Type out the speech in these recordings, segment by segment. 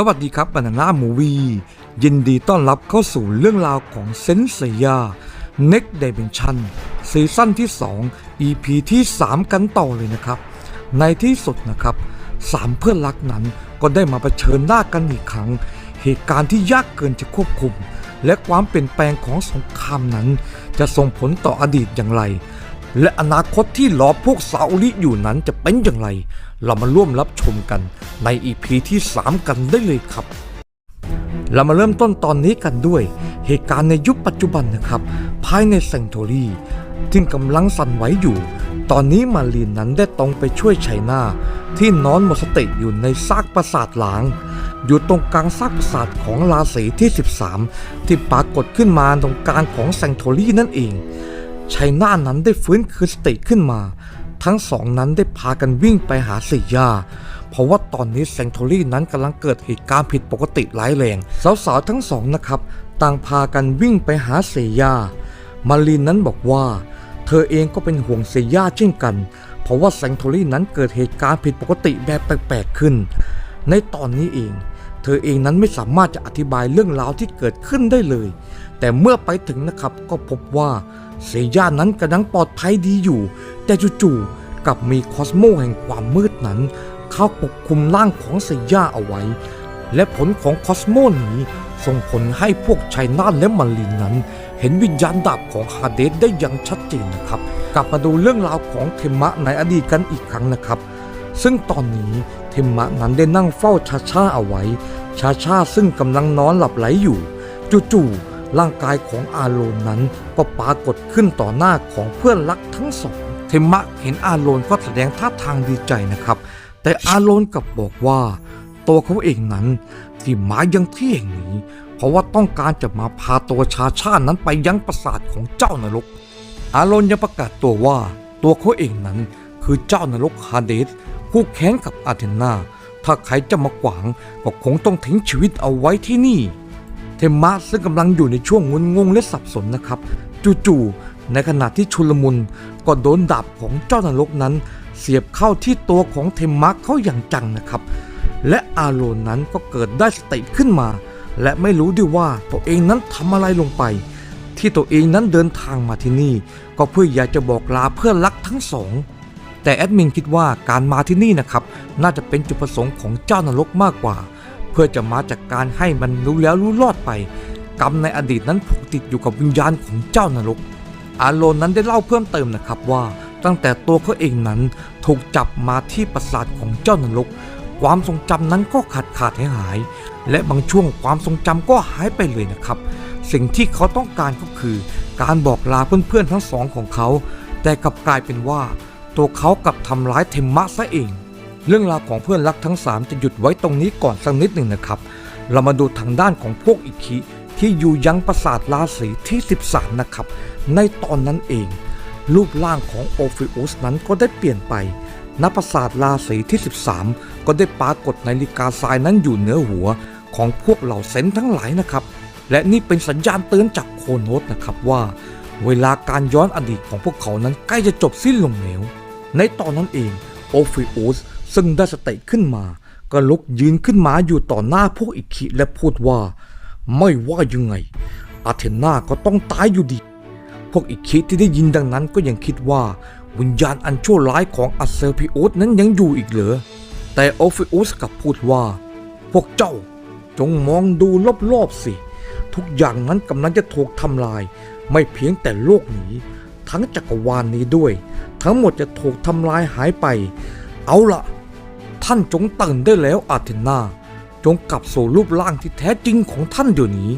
สวัสดีครับบานาน่ามูวียินดีต้อนรับเข้าสู่เรื่องราวของเซนเซีย Next Dimension ซีซั่นที่ 2 EP ที่ 3 กันต่อเลยนะครับ ในที่สุดนะครับสามเพื่อนรักนั้นก็ได้มาเผชิญหน้ากันอีกครั้ง เหตุการณ์ที่ยากเกินจะควบคุม และความเปลี่ยนแปลงของสงครามนั้น จะส่งผลต่ออดีตอย่างไร และอนาคตที่รอพวกซาอุลิอยู่นั้นจะเป็นอย่างไร เรามาร่วมรับชมกันใน EP ที่ 3 กันได้เลยครับ เรามาเริ่มต้นตอนนี้กันด้วย เหตุการณ์ในยุคปัจจุบันนะครับ ภายในแซงโทรีที่กำลังสั่นไหวอยู่ ตอนนี้มารีนนั้นได้ตรงไปช่วยไชน่าที่นอนหมดสติอยู่ในซากปราสาทหลาง อยู่ตรงกลางซากปราสาทของราศีที่ 13 ที่ปรากฏขึ้นมาตรงกลางของแซงโทรีนั่นเอง ชัยหน้านั้นได้ฟื้นคืนสติขึ้นมา ทั้งสองนั้นได้พากันวิ่งไปหาสียา เพราะว่าตอนนี้แซงโทรี่นั้นกำลังเกิดเหตุการณ์ผิดปกติร้ายแรง สาวๆทั้งสองนะครับ ต่างพากันวิ่งไปหาเสียา มารีนนั้นบอกว่า เธอเองก็เป็นห่วงเสียาเช่นกัน เพราะว่าแซงโทรี่นั้นเกิดเหตุการณ์ผิดปกติแบบแปลกๆขึ้น ในตอนนี้เองเธอเองนั้นไม่สามารถจะอธิบายเรื่องราวที่เกิดขึ้นได้เลย แต่เมื่อไปถึงนะครับก็พบว่า เซย่านั้นกำลังปลอดภัยดีอยู่ แต่จู่ๆกับมีคอสโมแห่งความมืดนั้น เข้าปกคลุมร่างของเซย่าเอาไว้ และผลของคอสโมนี้ส่งผลให้พวกชัยนาทและมารินนั้น เห็นวิญญาณดาบของฮาเดสได้อย่างชัดเจนนะครับ กลับมาดูเรื่องราวของเทมะในอดีตกันอีกครั้งนะครับ ซึ่งตอนนี้เทมะนั้นได้นั่งเฝ้าชาชาเอาไว้ ชาชาซึ่งกำลังนอนหลับไหลอยู่ จู่ๆ ร่างกายของอาโลนนั้นก็ปรากฏขึ้นต่อหน้าของเพื่อนรักทั้งสอง เทมะเห็นอาโลนก็แสดงท่าทางดีใจนะครับ แต่อาโลนกลับบอกว่าตัวเขาเองนั้นที่มายังที่แห่งนี้ เพราะว่าต้องการจะมาพาตัวชาชานั้นไปยังปราสาทของเจ้านรก อาโลนยังประกาศตัวว่า ตัวเขาเองนั้นคือเจ้านรกฮาเดสผู้แค้นกับอาเทนาถ้าใครจะมาขวางก็คงต้องทิ้งชีวิตเอาไว้ที่นี่ เทมะซึ่งกำลังอยู่ในช่วงงุนงงและสับสนนะครับจู่ๆในขณะที่ชุลมุนก็โดนดาบของเจ้านรกนั้น เสียบเข้าที่ตัวของเทมะเข้าอย่างจังนะครับ และอาโลนนั้นก็เกิดได้สติขึ้นมา และไม่รู้ด้วยว่าตัวเองนั้นทำอะไรลงไป ที่ตัวเองนั้นเดินทางมาที่นี่ ก็เพื่ออยากจะบอกลาเพื่อนรักทั้งสองแต่แอดมินคิดว่าการมาที่นี่นะครับน่าจะเป็นจุดประสงค์ของเจ้านรกมากกว่า พื่อจะมาจากการให้มันรู้แล้วรู้รอดไป กรรมในอดีตนั้นผูกติดอยู่กับวิญญาณของเจ้านรก อาโลนนั้นได้เล่าเพิ่มเติมนะครับว่า ตั้งแต่ตัวเขาเองนั้นถูกจับมาที่ปราสาทของเจ้านรก ความทรงจำนั้นก็ขาดขาดหายหาย และบางช่วงความทรงจำก็หายไปเลยนะครับ สิ่งที่เขาต้องการก็คือ การบอกลาเพื่อนๆทั้งสองของเขา แต่กลับกลายเป็นว่า ตัวเขากลับทำร้ายเทมมะซะเอง เรื่องราวของเพื่อนรักทั้ง 3 จะหยุดไว้ตรงนี้ก่อนสักนิดหนึ่งนะครับ เรามาดูทางด้านของพวกอิคิที่อยู่ยังปราสาทราศีที่ 13 นะครับ ในตอนนั้นเอง รูปร่างของโอฟิอุสนั้นก็ได้เปลี่ยนไปณปราสาทราศีที่ 13 ก็ได้ปรากฏนาฬิกาทรายนั้นอยู่เหนือหัวของพวกเหล่าเซนทั้งหลายนะครับ และนี่เป็นสัญญาณเตือนจากโคโนสนะครับว่า เวลาการย้อนอดีตของพวกเขานั้นใกล้จะจบสิ้นลงแล้ว ในตอนนั้นเองโอฟิอุส ซึ่งได้สติขึ้นมา ก็ลุกยืนขึ้นมาอยู่ต่อหน้าพวกอิคิและพูดว่า ไม่ว่ายังไง อาเทนาก็ต้องตายอยู่ดี พวกอิคิที่ได้ยินดังนั้นก็ยังคิดว่า วิญญาณอันชั่วร้ายของอัสเซอร์พิโอสนั้นยังอยู่อีกเหรอแต่โอฟิอุสกลับพูดว่า พวกเจ้าจงมองดูรอบๆสิ ทุกอย่างนั้นกำลังจะถูกทำลาย ไม่เพียงแต่โลกนี้ ทั้งจักรวาลนนี้ด้วย ทั้งหมดจะถูกทำลายหายไป เอาละ ท่านจงตื่นได้แล้วอาเทนา จงกลับสู่รูปร่างที่แท้จริงของท่านเดี๋ยวนี้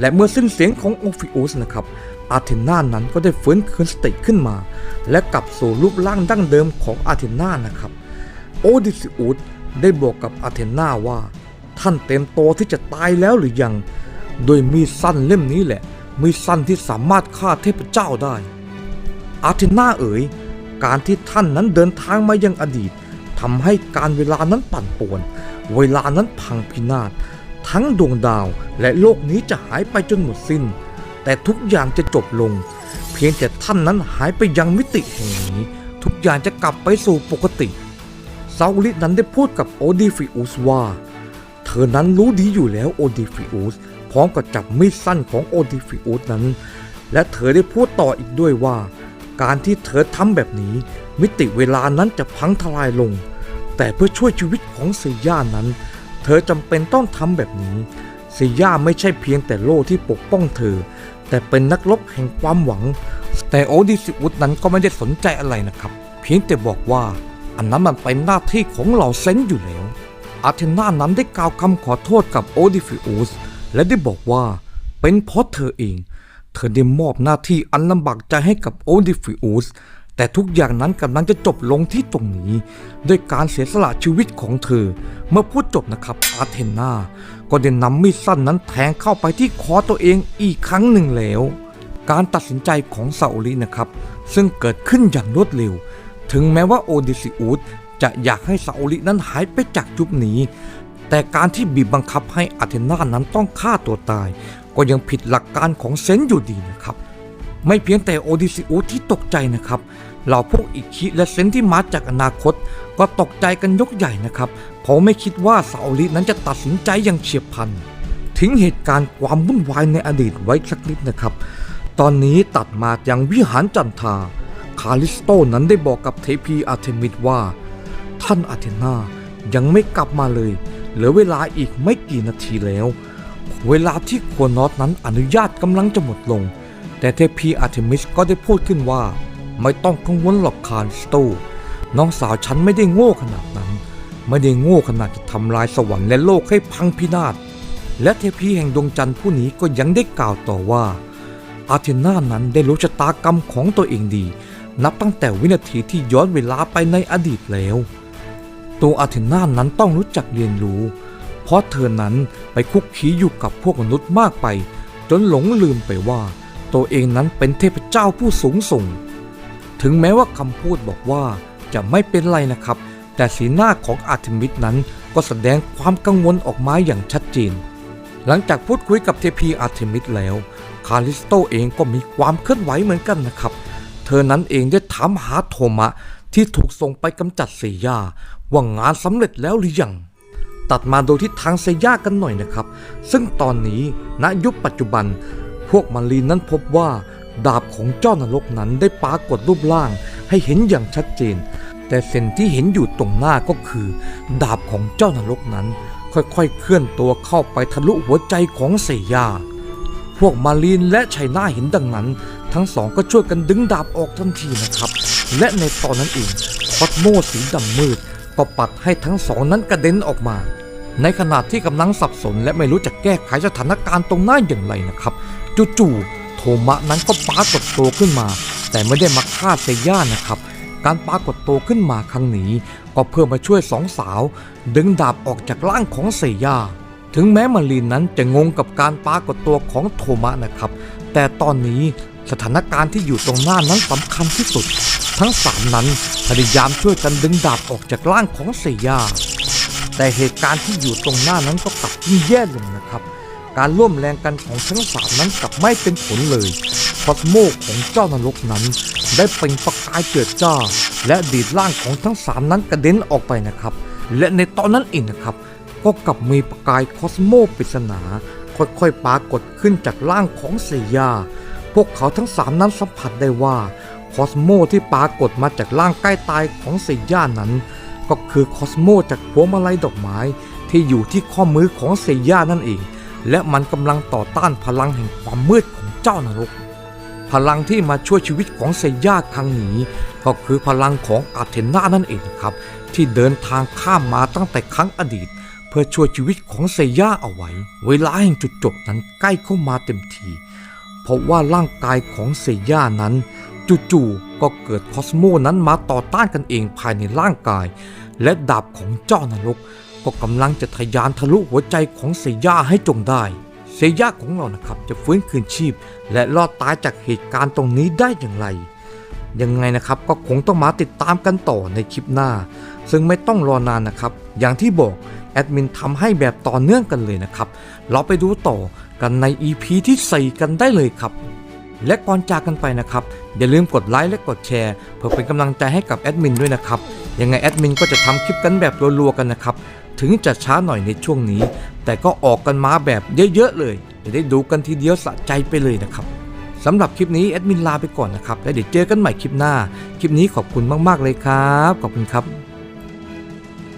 และเมื่อสิ้นเสียงของโอฟิโอสนะครับ อาเทนานั้นก็ได้ฟื้นคืนสติขึ้นมา และกลับสู่รูปร่างดั้งเดิมของอาเทนานะครับ โอดิซิอุสได้บอกกับอาเทนาว่า ท่านเต็มโตวที่จะตายแล้วหรือยัง โดยมีสั้นเล่มนี้แหละ มีสั้นที่สามารถฆ่าเทพเจ้าได้ อาเทนาเอ๋ย การที่ท่านนั้นเดินทางมายังอดีต ทำให้การเวลานั้นปั่นป่วน เวลานั้นพังพินาศ ทั้งดวงดาวและโลกนี้จะหายไปจนหมดสิ้น แต่ทุกอย่างจะจบลง เพียงแต่ท่านนั้นหายไปยังมิติแห่งนี้ ทุกอย่างจะกลับไปสู่ปกติซาอุลินั้นได้พูดกับโอดิฟิอุสว่า เธอนั้นรู้ดีอยู่แล้วโอดิฟิอุสพร้อมกับจับมีดสั้นของโอดิฟิอุสนั้น และเธอได้พูดต่ออีกด้วยว่า การที่เธอทำแบบนี้ มิติเวลานั้นจะพังทลายลง แต่เพื่อช่วยชีวิตของเซย่านั้น เธอจำเป็นต้องทำแบบนี้เซย่าไม่ใช่เพียงแต่โล่ที่ปกป้องเธอ แต่เป็นนักรบแห่งความหวัง แต่โอดิซิอุสนั้นก็ไม่ได้สนใจอะไรนะครับ เพียงแต่บอกว่าอันนั้นมันเป็นหน้าที่ของเหล่าเซนอยู่แล้ว อาเทนานั้นได้กล่าวคำขอโทษกับโอดิฟิอุสและได้บอกว่าเป็นเพราะเธอเอง เธอได้มอบหน้าที่อันลำบากใจให้กับโอดิฟิอุส แต่ทุกอย่างนั้นกำลังจะจบลงที่ตรงนี้ ด้วยการเสียสละชีวิตของเธอ เมื่อพูดจบนะครับอาเทนาก็ได้นำมีดสั้นนั้นแทงเข้าไปที่คอตัวเองอีกครั้งหนึ่งแล้ว การตัดสินใจของซาอุลินะครับ ซึ่งเกิดขึ้นอย่างรวดเร็ว ถึงแม้ว่าโอดิซิอุสจะอยากให้ซาอุลินั้นหายไปจากยุคนี้ แต่การที่บีบบังคับให้อาเทนานั้นต้องฆ่าตัวตาย ก็ยังผิดหลักการของเซนอยู่ดีนะครับ ไม่เพียงแต่โอดิซิอุสที่ตกใจนะครับ เหล่าพวกอิคิและเซนที่มาจากอนาคต ก็ตกใจกันยกใหญ่นะครับ เพราะไม่คิดว่าซาอุลินั้นจะตัดสินใจอย่างเฉียบพลัน ทิ้งเหตุการณ์ความวุ่นวายในอดีตไว้สักนิดนะครับ ตอนนี้ตัดมาอยังวิหารจันทราคาลิสโตนั้นได้บอกกับเทพีอาร์เทมิสว่า ท่านอาเทนายังไม่กลับมาเลย เหลือเวลาอีกไม่กี่นาทีแล้ว เวลาที่โคนอสนั้นอนุญาตกำลังจะหมดลง แต่เทพีอาร์เทมิสก็ได้พูดขึ้นว่า ไม่ต้องกังวลหรอกคาลิสโตน้องสาวฉันไม่ได้โง่ขนาดนั้น ไม่ได้โง่ขนาดจะทำลายสวรรค์และโลกให้พังพินาศและเทพีแห่งดวงจันทร์ผู้นี้ก็ยังได้กล่าวต่อว่า อาเทนานั้นได้รู้ชะตากรรมของตัวเองดี นับตั้งแต่วินาทีที่ย้อนเวลาไปในอดีตแล้ว ตัวอาเทนานั้นต้องรู้จักเรียนรู้ เพราะเธอนั้นไปคุกคีอยู่กับพวกมนุษย์มากไป จนหลงลืมไปว่า ตัวเองนั้นเป็นเทพเจ้าผู้สูงส่ง ถึงแม้ว่าคำพูดบอกว่าจะไม่เป็นไรนะครับ แต่สีหน้าของอาร์เทมิสนั้นก็แสดงความกังวลออกมาอย่างชัดเจน หลังจากพูดคุยกับเทพีอาร์เทมิสแล้ว คาลิสโตเองก็มีความเคลื่อนไหวเหมือนกันนะครับ เธอนั้นเองได้ถามหาโทมะที่ถูกส่งไปกำจัดเซย่าว่างานสำเร็จแล้วหรือยัง ตัดมาโดยที่ทางเซย่ากันหน่อยนะครับ ซึ่งตอนนี้ณยุคปัจจุบัน พวกมารีนั้นพบว่า ดาบของเจ้านรกนั้นได้ปรากฏรูปร่างให้เห็นอย่างชัดเจน แต่สิ่งที่เห็นอยู่ตรงหน้าก็คือ ดาบของเจ้านรกนั้น ค่อยๆ เคลื่อนตัวเข้าไปทะลุหัวใจของเซย่าพวกมารีนและชัยนาเห็นดังนั้น ทั้งสองก็ช่วยกันดึงดาบออกทันทีนะครับ และในตอนนั้นเองคอสโมสีดำมืด ก็ปัดให้ทั้งสองนั้นกระเด็นออกมาในขณะที่กำลังสับสนและไม่รู้จะแก้ไขสถานการณ์ตรงหน้าอย่างไรนะครับ จู่ๆ มะนั้นก็ปรากฏตัวขึ้นมา แต่ไม่ได้มาฆ่าเซย่านะครับ การปรากฏตัวขึ้นมาครั้งนี้ก็เพื่อมาช่วยสองสาว ดึงดาบออกจากร่างของเซย่าถึงแม้มารีนนั้นจะงงกับการปรากฏตัวของโทมะนะครับ แต่ตอนนี้สถานการณ์ที่อยู่ตรงหน้านั้นสำคัญที่สุด ทั้งสามนั้นพยายามช่วยกันดึงดาบออกจากร่างของเซย่าแต่เหตุการณ์ที่อยู่ตรงหน้านั้นก็กลับยิ่งแย่ลงนะครับ การร่วมแรงกันของทั้งสามนั้นกลับไม่เป็นผลเลยคอสโมของเจ้านรกนั้น ได้เปล่งประกายเจิดจ้า และดีดร่างของทั้งสามนั้นกระเด็นออกไปนะครับ และในตอนนั้นเองนะครับ ก็กลับมีประกายคอสโมปริศนา ค่อยๆปรากฏขึ้นจากร่างของเซียา พวกเขาทั้งสามนั้นสัมผัสได้ว่าคอสโมที่ปรากฏมาจากร่างใกล้ตายของเซียานั้น ก็คือคอสโมจากพวงมาลัยดอกไม้ที่อยู่ที่ข้อมือของเซียานั่นเอง และมันกำลังต่อต้านพลังแห่งความมืดของเจ้านรก พลังที่มาช่วยชีวิตของเซย่าครั้งนี้ ก็คือพลังของอาเทนานั่นเองครับ ที่เดินทางข้ามมาตั้งแต่ครั้งอดีต เพื่อช่วยชีวิตของเซย่าเอาไว้ เวลาแห่งจุดจบนั้นใกล้เข้ามาเต็มทีเพราะว่าร่างกายของเซย่านั้นจู่ๆก็เกิดคอสโมนั้นมาต่อต้านกันเองภายในร่างกาย และดาบของเจ้านรก ก็กำลังจะทะยานทะลุหัวใจของเซย่าให้จงได้ เซย่าของเรานะครับจะฟื้นคืนชีพ และรอดตายจากเหตุการณ์ตรงนี้ได้อย่างไร ยังไงนะครับก็คงต้องมาติดตามกันต่อในคลิปหน้า ซึ่งไม่ต้องรอนานนะครับ อย่างที่บอกแอดมินทำให้แบบต่อเนื่องกันเลยนะครับ เราไปดูต่อกันใน EP ที่ 4 กันได้เลยครับ และก่อนจากกันไปนะครับ อย่าลืมกดไลค์และกดแชร์ เพื่อเป็นกำลังใจให้กับแอดมินด้วยนะครับ ยังไงแอดมินก็จะทำคลิปกันแบบรัวๆกันนะครับ ถึงจะช้าหน่อยในช่วงนี้ แต่ก็ออกกันมาแบบเยอะๆเลย จะได้ดูกันทีเดียวสะใจไปเลยนะครับสำหรับคลิปนี้แอดมินลาไปก่อนนะครับ แล้วเดี๋ยวเจอกันใหม่คลิปหน้า คลิปนี้ขอบคุณมากๆเลยครับ ขอบคุณครับ